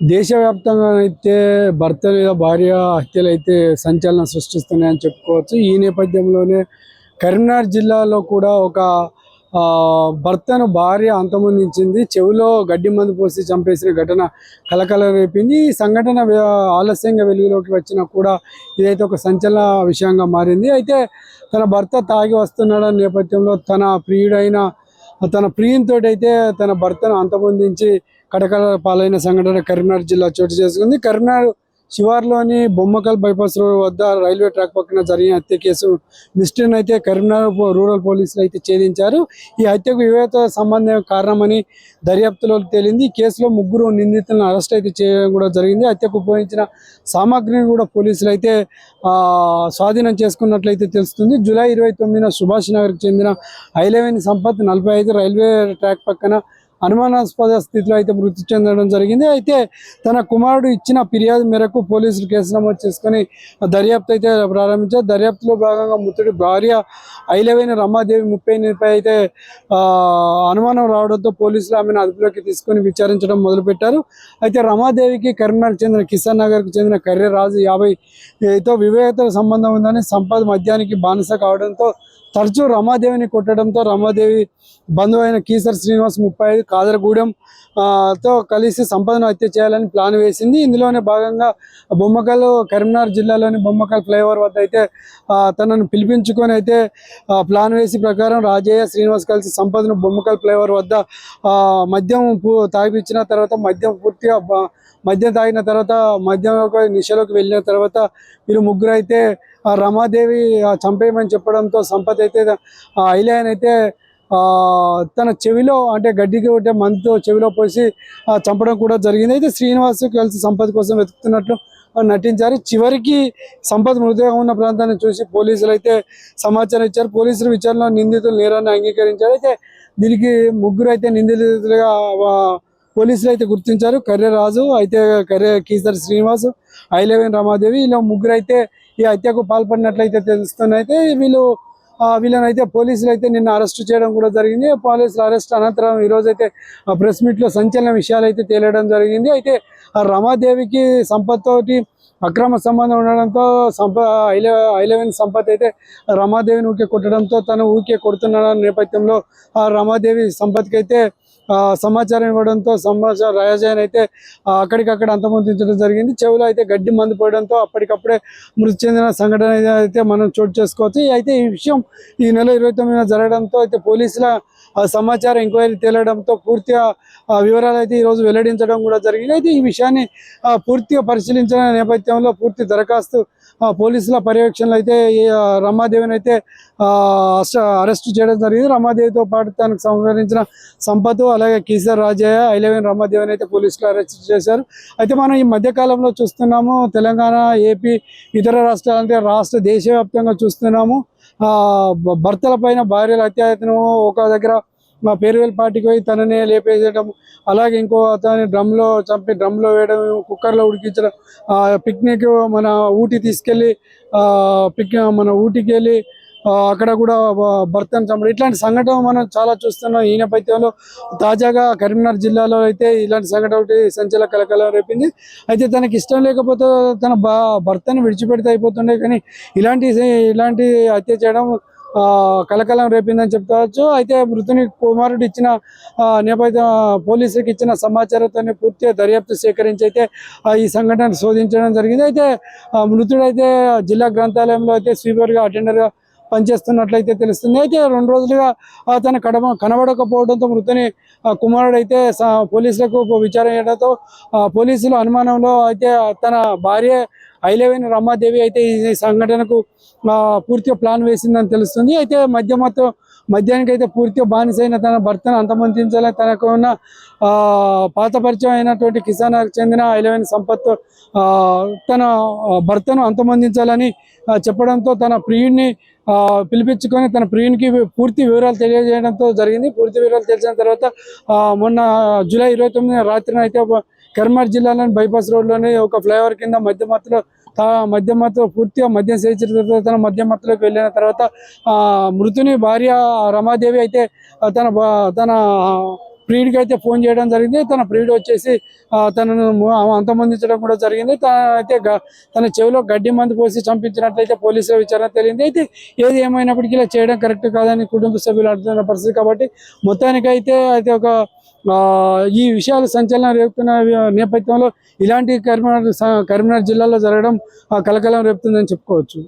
దేశవ్యాప్తంగా అయితే భర్త లేదా భార్య హత్యలు అయితే సంచలనం సృష్టిస్తున్నాయని చెప్పుకోవచ్చు. ఈ నేపథ్యంలోనే కరీంనగర్ జిల్లాలో కూడా ఒక భర్తను భార్య అంతమొందించింది. చెవిలో గడ్డి మందు పోసి చంపేసిన ఘటన కలకల రేపింది. ఈ సంఘటన ఆలస్యంగా వెలుగులోకి వచ్చినా కూడా ఇదైతే ఒక సంచలన విషయంగా మారింది. అయితే తన భర్త తాగి వస్తున్నాడన్న నేపథ్యంలో తన ప్రియుడైన తన ప్రియంతో అయితే తన భర్తను అంతమొందించి కడకల పాలైన సంఘటన కరీంనగర్ జిల్లా చోటు చేసుకుంది. కరీంనగర్ శివార్లోని బొమ్మకల్ బైపాస్ రోడ్ వద్ద రైల్వే ట్రాక్ పక్కన జరిగిన హత్య కేసు మిస్టర్ని అయితే కరీంనగర్ రూరల్ పోలీసులు అయితే ఛేదించారు. ఈ హత్యకు వివేత సంబంధం కారణమని దర్యాప్తులో తేలింది. ఈ కేసులో ముగ్గురు నిందితులను అరెస్ట్ అయితే చేయడం కూడా జరిగింది. హత్యకు ఉపయోగించిన సామాగ్రిని కూడా పోలీసులు అయితే స్వాధీనం చేసుకున్నట్లయితే తెలుస్తుంది. జూలై ఇరవై తొమ్మిదిన సుభాష్ నగర్కి చెందిన హైలెవెన్ సంపత్ నలభై ఐదు రైల్వే ట్రాక్ పక్కన అనుమానాస్పద స్థితిలో అయితే మృతి చెందడం జరిగింది. అయితే తన కుమారుడు ఇచ్చిన ఫిర్యాదు మేరకు పోలీసులు కేసు నమోదు చేసుకొని దర్యాప్తు అయితే ప్రారంభించారు. దర్యాప్తులో భాగంగా మృతుడి భార్య ఐలవైన రమాదేవి ముప్పై ఎనిమిదిపై అయితే అనుమానం రావడంతో పోలీసులు ఆమెను అదుపులోకి తీసుకొని విచారించడం మొదలుపెట్టారు. అయితే రమాదేవికి కరీంనగర్ చెందిన కిసాన్ నగర్కు చెందిన కర్రే రాజు యాభై తో సంబంధం ఉందని సంపద మద్యానికి బానిస కావడంతో తరచూ రమాదేవిని కొట్టడంతో రమాదేవి బంధువు అయిన కీసర్ శ్రీనివాస్ ముప్పై ఐదు కాదరగూడెం ఆ, తో కలిసి సంపదను హత్య చేయాలని ప్లాన్ వేసింది. ఇందులోనే భాగంగా బొమ్మకల్ కరీంనగర్ జిల్లాలోని బొమ్మకల్ ఫ్లైఓవర్ వద్ద అయితే తనను పిలిపించుకొని అయితే ప్లాన్ వేసి ప్రకారం రాజయ్య శ్రీనివాస్ కలిసి సంపదను బొమ్మకల్ ఫ్లైఓవర్ వద్ద ఆ, మద్యం తాగిపించిన తర్వాత మద్యం పూర్తిగా మద్యం తాగిన తర్వాత మద్యంలోకి నిశలోకి వెళ్ళిన తర్వాత వీరు ముగ్గురు అయితే రమాదేవి ఆ, చంపేయమని చెప్పడంతో సంపత్ అయితే ఐలాయన్ అయితే ఆ, తన చెవిలో అంటే గడ్డికి ఉంటే మందుతో చెవిలో పోసి చంపడం కూడా జరిగింది. అయితే శ్రీనివాస్ కలిసి సంపత్ కోసం వెతుకుతున్నట్లు నటించారు. చివరికి సంపత్ మృతదేహం ఉన్న ప్రాంతాన్ని చూసి పోలీసులు అయితే సమాచారం ఇచ్చారు. పోలీసులు విచారణ నిందితులు నేరాన్ని అంగీకరించారు. అయితే దీనికి ముగ్గురు అయితే నిందితులుగా పోలీసులు అయితే గుర్తించారు. కర్రే రాజు అయితే కర్రే కీసర్ శ్రీనివాస్ ఐలెవెన్ రమాదేవి ఇలా ముగ్గురు అయితే ఈ హత్యకు పాల్పడినట్లయితే తెలుస్తున్నైతే వీళ్ళు వీళ్ళని అయితే పోలీసులు అయితే నిన్న అరెస్ట్ చేయడం కూడా జరిగింది. పోలీసులు అరెస్ట్ అనంతరం ఈ రోజు అయితే ప్రెస్ మీట్లో సంచలన విషయాలు అయితే తేలడం జరిగింది. అయితే ఆ రమాదేవికి సంపత్తోటి అక్రమ సంబంధం ఉండడంతో సంప ఐల ఐలెవెన్ సంపత్ అయితే రమాదేవిని ఊకే కొట్టడంతో తను ఊకే కొడుతున్న నేపథ్యంలో ఆ రమాదేవి సంపత్కి అయితే సమాచారం ఇవ్వడంతో సమాచారం రాజాయన్ అయితే అక్కడికక్కడ అంతమొందించడం జరిగింది. చెవిలో అయితే గడ్డి మందు పోయడంతో అప్పటికప్పుడే మృతి చెందిన సంఘటన అయితే మనం చోటు చేసుకోవచ్చు. అయితే ఈ విషయం ఈ నెల ఇరవై తొమ్మిదిన జరగడంతో అయితే పోలీసుల సమాచారం ఎంక్వైరీ తేలడంతో పూర్తిగా వివరాలు అయితే ఈరోజు వెల్లడించడం కూడా జరిగింది. అయితే ఈ విషయాన్ని పూర్తిగా పరిశీలించిన నేపథ్యంలో పూర్తి దరఖాస్తు పోలీసుల పర్యవేక్షణలో అయితే ఈ, రమాదేవిని అయితే అరెస్ట్- చేయడం జరిగింది. రమాదేవితో పాటు తనకు సంహరించిన సంపత్ అలాగే కీసర్ రాజయ్య ఐలెవెన్ రమాదేవిని అయితే పోలీసులు అరెస్ట్ చేశారు. అయితే మనం ఈ మధ్యకాలంలో చూస్తున్నాము తెలంగాణ ఏపీ ఇతర రాష్ట్రాలు అంటే రాష్ట్ర దేశవ్యాప్తంగా చూస్తున్నాము. భర్తల పైన భార్యల అత్యాయతనం ఒక దగ్గర మా పేరువేల్ పార్టీకి పోయి తననే లేపేసేయడం అలాగే ఇంకో అతని డ్రమ్లో చంపి డ్రమ్లో వేయడం కుక్కర్లో ఉడికించడం పిక్నిక్ మన ఊటీ తీసుకెళ్ళి పిక్ మన ఊటీకి వెళ్ళి అక్కడ కూడా భ- భర్తను చంపడం ఇట్లాంటి సంఘటన మనం చాలా చూస్తున్నాం. ఈ నేపథ్యంలో తాజాగా కరీంనగర్ జిల్లాలో అయితే ఇలాంటి సంఘటన ఒకటి సంచలన కలకలం రేపింది. అయితే తనకి ఇష్టం లేకపోతే తన భర్తను విడిచిపెడితే అయిపోతుండే కానీ ఇలాంటి ఇలాంటి హత్య చేయడం ఆ, కలకలం రేపిందని చెప్తావచ్చు. అయితే మృతుని కుమారుడు ఇచ్చిన నేపథ్యం పోలీసులకు ఇచ్చిన సమాచారంతో పూర్తిగా దర్యాప్తు సేకరించి అయితే ఈ సంఘటన శోధించడం జరిగింది. అయితే మృతుడైతే జిల్లా గ్రంథాలయంలో అయితే స్వీపర్గా అటెండర్గా పనిచేస్తున్నట్లయితే తెలుస్తుంది. అయితే రెండు రోజులుగా తన కడమ కనబడకపోవడంతో మృతుని కుమారుడు అయితే పోలీసులకు విచారణ చేయడంతో ఆ, పోలీసులు అనుమానంలో అయితే తన భార్య ఐలెవెన్ రమాదేవి అయితే ఈ సంఘటనకు పూర్తిగా ప్లాన్ వేసిందని తెలుస్తుంది. అయితే మధ్య మొత్తం మద్యానికి అయితే పూర్తిగా బానిసైన తన భర్తను అంతమందించాలని తనకు ఉన్న ఆ, పాత పరిచయం అయినటువంటి కిసాన్కి చెందిన ఐలవేని సంపత్ తన భర్తను అంతమందించాలని చెప్పడంతో తన ప్రియుడిని పిలిపించుకొని తన ప్రియునికి పూర్తి వివరాలు తెలియజేయడంతో జరిగింది. పూర్తి వివరాలు తెలిసిన తర్వాత మొన్న జూలై ఇరవై తొమ్మిది రాత్రిన అయితే కరీంనగర్ జిల్లాలోని బైపాస్ రోడ్లోని ఒక ఫ్లైఓవర్ కింద మధ్య మత్తులో మధ్య మత్తులో పూర్తిగా మద్యం సేవించిన తన మధ్య మత్తులోకి వెళ్ళిన తర్వాత ఆ మృతుని భార్య రమాదేవి అయితే తన తన ప్రియుడికి అయితే ఫోన్ చేయడం జరిగింది. తన ప్రియుడు వచ్చేసి తనను అంతమందించడం కూడా జరిగింది. తన అయితే తన చెవిలో గడ్డి మందు పోసి చంపించినట్లయితే పోలీసుల విచారణ తెలియంది. అయితే ఏది ఏమైనప్పటికీ ఇలా చేయడం కరెక్ట్ కాదని కుటుంబ సభ్యులు అడుగుతున్న పరిస్థితి కాబట్టి మొత్తానికైతే అయితే ఒక ఆ, ఈ విషయాలు సంచలనం రేపుతున్న నేపథ్యంలో ఇలాంటి కరీంనగర్ కరీంనగర్ జిల్లాలో జరగడం కలకలం రేపుతుందని చెప్పుకోవచ్చు.